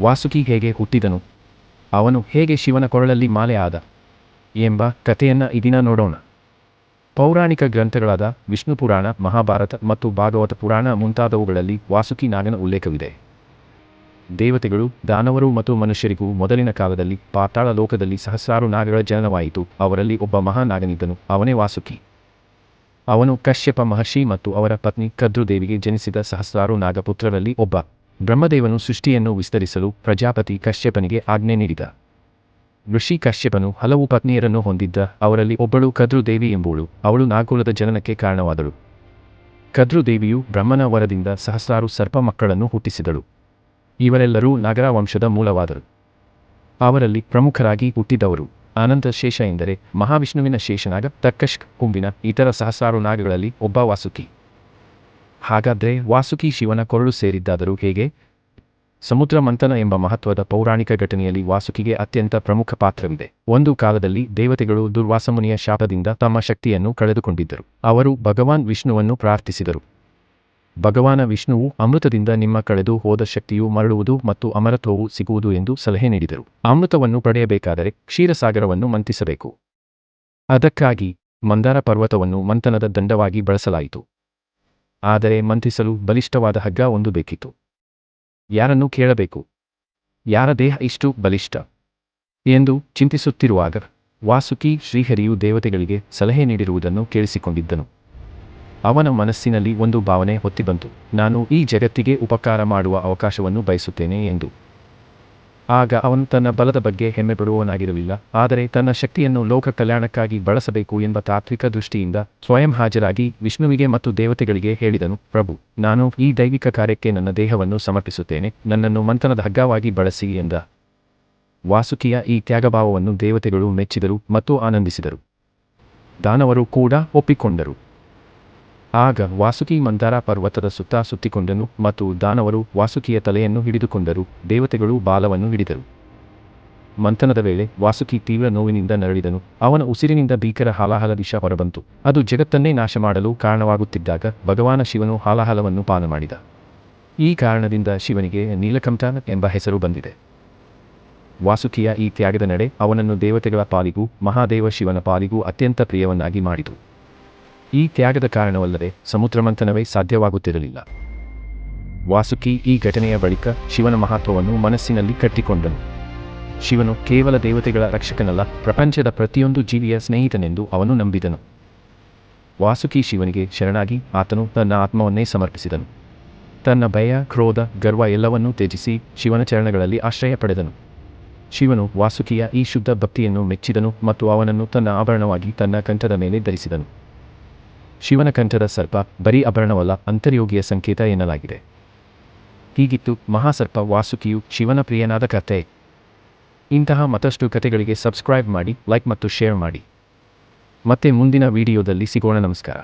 ವಾಸುಕಿ ಹೇಗೆ ಹುಟ್ಟಿದನು. ಅವನು ಹೇಗೆ ಶಿವನ ಕೊರಳಲ್ಲಿ ಮಾಲೆ ಆದ? ಎಂಬ ಕಥೆಯನ್ನ ಇದಿನ ನೋಡೋಣ. ಪೌರಾಣಿಕ ಗ್ರಂಥಗಳಾದ ವಿಷ್ಣು ಪುರಾಣ, ಮಹಾಭಾರತ ಮತ್ತು ಭಾಗವತ ಪುರಾಣ ಮುಂತಾದವುಗಳಲ್ಲಿ ವಾಸುಕಿ ನಾಗನ ಉಲ್ಲೇಖವಿದೆ. ದೇವತೆಗಳು, ದಾನವರು ಮತ್ತು ಮನುಷ್ಯರಿಗೂ ಮೊದಲಿನ ಕಾಲದಲ್ಲಿ ಪಾತಾಳ ಲೋಕದಲ್ಲಿ ಸಹಸ್ರಾರು ನಾಗಗಳ ಜನನವಾಯಿತು. ಅವರಲ್ಲಿ ಒಬ್ಬ ಮಹಾನಾಗನಿದ್ದನು ಅವನೇ ವಾಸುಕಿ. ಅವನು ಕಶ್ಯಪ ಮಹರ್ಷಿ ಮತ್ತು ಅವರ ಪತ್ನಿ ಕದ್ರುದೇವಿಗೆ ಜನಿಸಿದ ಸಹಸ್ರಾರು ನಾಗಪುತ್ರರಲ್ಲಿ ಒಬ್ಬ. ಬ್ರಹ್ಮದೇವನು ಸೃಷ್ಟಿಯನ್ನು ವಿಸ್ತರಿಸಲು ಪ್ರಜಾಪತಿ ಕಶ್ಯಪನಿಗೆ ಆಜ್ಞೆ ನೀಡಿದ. ಋಷಿ ಕಶ್ಯಪನು ಹಲವು ಪತ್ನಿಯರನ್ನು ಹೊಂದಿದ್ದ ಅವರಲ್ಲಿ ಒಬ್ಬಳು ಕದ್ರುದೇವಿ ಎಂಬುವಳು ಅವಳು ನಾಗುಲದ ಜನನಕ್ಕೆ ಕಾರಣವಾದಳು. ಕದ್ರುದೇವಿಯು ಬ್ರಹ್ಮನ ವರದಿಂದ ಸಹಸ್ರಾರು ಸರ್ಪ ಮಕ್ಕಳನ್ನು ಹುಟ್ಟಿಸಿದಳು. ಇವರೆಲ್ಲರೂ ನಾಗರ ವಂಶದ ಮೂಲವಾದರು. ಅವರಲ್ಲಿ ಪ್ರಮುಖರಾಗಿ ಹುಟ್ಟಿದವರು ಅನಂತ ಶೇಷ ಎಂದರೆ ಮಹಾವಿಷ್ಣುವಿನ ಶೇಷನಾಗ ತಕ್ಕಶ್ಕ್ ಕುಂಬಿನ ಇತರ ಸಹಸ್ರಾರು ನಾಗಗಳಲ್ಲಿ ಒಬ್ಬ ವಾಸುಕಿ. ಹಾಗಾದ್ರೆ ವಾಸುಕಿ ಶಿವನ ಕೊರಳು ಸೇರಿದ್ದಾದರೂ ಹೇಗೆ? ಸಮುದ್ರ ಮಂಥನ ಎಂಬ ಮಹತ್ವದ ಪೌರಾಣಿಕ ಘಟನೆಯಲ್ಲಿ ವಾಸುಕಿಗೆ ಅತ್ಯಂತ ಪ್ರಮುಖ ಪಾತ್ರವಿದೆ. ಒಂದು ಕಾಲದಲ್ಲಿ ದೇವತೆಗಳು ದುರ್ವಾಸಮುನಿಯ ಶಾಪದಿಂದ ತಮ್ಮ ಶಕ್ತಿಯನ್ನು ಕಳೆದುಕೊಂಡಿದ್ದರು. ಅವರು ಭಗವಾನ್ ವಿಷ್ಣುವನ್ನು ಪ್ರಾರ್ಥಿಸಿದರು. ಭಗವಾನ ವಿಷ್ಣುವು ಅಮೃತದಿಂದ ನಿಮ್ಮ ಕಳೆದು ಹೋದ ಶಕ್ತಿಯು ಮರಳುವುದು ಮತ್ತು ಅಮರತ್ವವು ಸಿಗುವುದು ಎಂದು ಸಲಹೆ ನೀಡಿದರು. ಅಮೃತವನ್ನು ಪಡೆಯಬೇಕಾದರೆ ಕ್ಷೀರಸಾಗರವನ್ನು ಮಂತಿಸಬೇಕು. ಅದಕ್ಕಾಗಿ ಮಂದಾರ ಪರ್ವತವನ್ನು ಮಂಥನದ ದಂಡವಾಗಿ ಬಳಸಲಾಯಿತು. ಆದರೆ ಮಂಥಿಸಲು ಬಲಿಷ್ಠವಾದ ಹಗ್ಗ ಒಂದು ಬೇಕಿತ್ತು. ಯಾರನ್ನು ಕೇಳಬೇಕು? ಯಾರ ದೇಹ ಇಷ್ಟು ಬಲಿಷ್ಠ? ಎಂದು ಚಿಂತಿಸುತ್ತಿರುವಾಗ ವಾಸುಕಿ ಶ್ರೀಹರಿಯು ದೇವತೆಗಳಿಗೆ ಸಲಹೆ ನೀಡಿರುವುದನ್ನು ಕೇಳಿಸಿಕೊಂಡಿದ್ದನು. ಅವನ ಮನಸ್ಸಿನಲ್ಲಿ ಒಂದು ಭಾವನೆ ಹೊತ್ತಿಬಂತು. ನಾನು ಈ ಜಗತ್ತಿಗೆ ಉಪಕಾರ ಮಾಡುವ ಅವಕಾಶವನ್ನು ಬಯಸುತ್ತೇನೆ ಎಂದು ಆಗ ಅವನು ತನ್ನ ಬಲದ ಬಗ್ಗೆ ಹೆಮ್ಮೆ ಪಡುವವನಾಗಿರಲಿಲ್ಲ, ಆದರೆ ತನ್ನ ಶಕ್ತಿಯನ್ನು ಲೋಕ ಕಲ್ಯಾಣಕ್ಕಾಗಿ ಬಳಸಬೇಕು ಎಂಬ ತಾತ್ವಿಕ ದೃಷ್ಟಿಯಿಂದ ಸ್ವಯಂ ಹಾಜರಾಗಿ ವಿಷ್ಣುವಿಗೆ ಮತ್ತು ದೇವತೆಗಳಿಗೆ ಹೇಳಿದನು, ಪ್ರಭು, ನಾನು ಈ ದೈವಿಕ ಕಾರ್ಯಕ್ಕೆ ನನ್ನ ದೇಹವನ್ನು ಸಮರ್ಪಿಸುತ್ತೇನೆ, ನನ್ನನ್ನು ಮಂಥನದ ಹಗ್ಗವಾಗಿ ಬಳಸಿ ಎಂದ. ವಾಸುಕಿಯ ಈ ತ್ಯಾಗಭಾವವನ್ನು ದೇವತೆಗಳು ಮೆಚ್ಚಿದರು ಮತ್ತು ಆನಂದಿಸಿದರು. ದಾನವರು ಕೂಡ ಒಪ್ಪಿಕೊಂಡರು. ಆಗ ವಾಸುಕಿ ಮಂದಾರ ಪರ್ವತದ ಸುತ್ತ ಸುತ್ತಿಕೊಂಡನು ಮತ್ತು ದಾನವರು ವಾಸುಕಿಯ ತಲೆಯನ್ನು ಹಿಡಿದುಕೊಂಡರು, ದೇವತೆಗಳು ಬಾಲವನ್ನು ಹಿಡಿದರು. ಮಂಥನದ ವೇಳೆ ವಾಸುಕಿ ತೀವ್ರ ನೋವಿನಿಂದ ನರಳಿದನು. ಅವನ ಉಸಿರಿನಿಂದ ಭೀಕರ ಹಾಲಾಹಲ ವಿಷ ಹೊರಬಂತು. ಅದು ಜಗತ್ತನ್ನೇ ನಾಶ ಮಾಡಲು ಕಾರಣವಾಗುತ್ತಿದ್ದಾಗ ಭಗವಾನ ಶಿವನು ಹಾಲಾಹಲವನ್ನು ಪಾನ ಮಾಡಿದ ಈ ಕಾರಣದಿಂದ ಶಿವನಿಗೆ ನೀಲಕಂಠ ಎಂಬ ಹೆಸರು ಬಂದಿದೆ. ವಾಸುಕಿಯ ಈ ತ್ಯಾಗದ ನಡೆ ಅವನನ್ನು ದೇವತೆಗಳ ಪಾಲಿಗೂ, ಮಹಾದೇವ ಶಿವನ ಪಾಲಿಗೂ ಅತ್ಯಂತ ಪ್ರಿಯವನ್ನಾಗಿ ಮಾಡಿತು. ಈ ತ್ಯಾಗದ ಕಾರಣವಲ್ಲದೆ ಸಮುದ್ರಮಂಥನವೇ ಸಾಧ್ಯವಾಗುತ್ತಿರಲಿಲ್ಲ. ವಾಸುಕಿ ಈ ಘಟನೆಯ ಬಳಿಕ ಶಿವನ ಮಹತ್ವವನ್ನು ಮನಸ್ಸಿನಲ್ಲಿ ಕಟ್ಟಿಕೊಂಡನು. ಶಿವನು ಕೇವಲ ದೇವತೆಗಳ ರಕ್ಷಕನಲ್ಲ, ಪ್ರಪಂಚದ ಪ್ರತಿಯೊಂದು ಜೀವಿಯ ಸ್ನೇಹಿತನೆಂದು ಅವನು ನಂಬಿದನು. ವಾಸುಕಿ ಶಿವನಿಗೆ ಶರಣಾಗಿ ಆತನು ತನ್ನ ಆತ್ಮವನ್ನೇ ಸಮರ್ಪಿಸಿದನು. ತನ್ನ ಭಯ, ಕ್ರೋಧ, ಗರ್ವ ಎಲ್ಲವನ್ನೂ ತ್ಯಜಿಸಿ ಶಿವನ ಚರಣಗಳಲ್ಲಿ ಆಶ್ರಯ ಪಡೆದನು. ಶಿವನು ವಾಸುಕಿಯ ಈ ಶುದ್ಧ ಭಕ್ತಿಯನ್ನು ಮೆಚ್ಚಿದನು ಮತ್ತು ಅವನನ್ನು ತನ್ನ ಆಭರಣವಾಗಿ ತನ್ನ ಕಂಠದ ಮೇಲೆ ಧರಿಸಿದನು. ಶಿವನ ಕಂಠದ ಸರ್ಪ, ಬರೀ ಅಭರಣವಲ್ಲ ಅಂತರ್ಯೋಗಿಯ ಸಂಕೇತ ಎನ್ನಲಾಗಿದೆ. ಹೀಗಿತ್ತು ಮಹಾಸರ್ಪ ವಾಸುಕಿಯು ಶಿವನ ಪ್ರಿಯನಾದ ಕಥೆ ಇಂತಹ ಮತ್ತಷ್ಟು ಕಥೆಗಳಿಗೆ ಸಬ್ಸ್ಕ್ರೈಬ್ ಮಾಡಿ, ಲೈಕ್ ಮತ್ತು ಶೇರ್ ಮಾಡಿ. ಮತ್ತೆ ಮುಂದಿನ ವಿಡಿಯೋದಲ್ಲಿ ಸಿಗೋಣ, ನಮಸ್ಕಾರ.